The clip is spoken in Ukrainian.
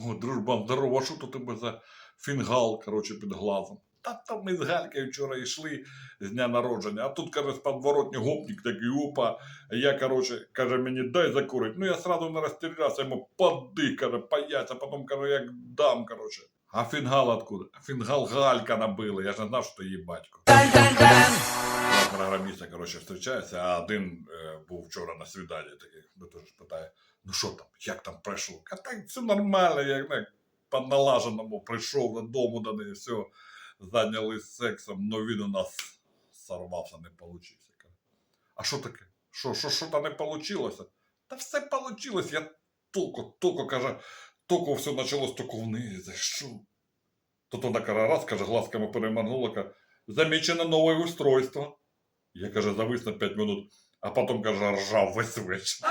О, дружбан, здорово, що то тебе за фінгал, коротше, під глазом? Та там ми з Галькою вчора йшли з дня народження, а тут, каже, з подворотні гопник такий, опа, я, коротше, каже, мені дай закурить. Ну, я сразу не розстрілявся, йому поди, каже, паяться, потім, каже, як дам, коротше. А фінгал откуда? Фінгал Галька набили, я ж не знав, що її батько. Два програміста, коротше, зустрічаються, а один е, був вчора на свіданні такий, ну ну що там, як там пройшло? А так все нормально, як не, по налаженому прийшов додому до неї, все, зайнялись сексом, но він у нас сорвався, не получився. А що таке? Що, що, що то не получилося? Та все получилось, я тільки, тільки, каже, тільки все почалось тільки в неї, за що? То вона каже, раз, каже, глазками перемагнула, каже, замечено нове устройство. Я, каже, завис на 5 минут, а потом каже, ржав весь вечір.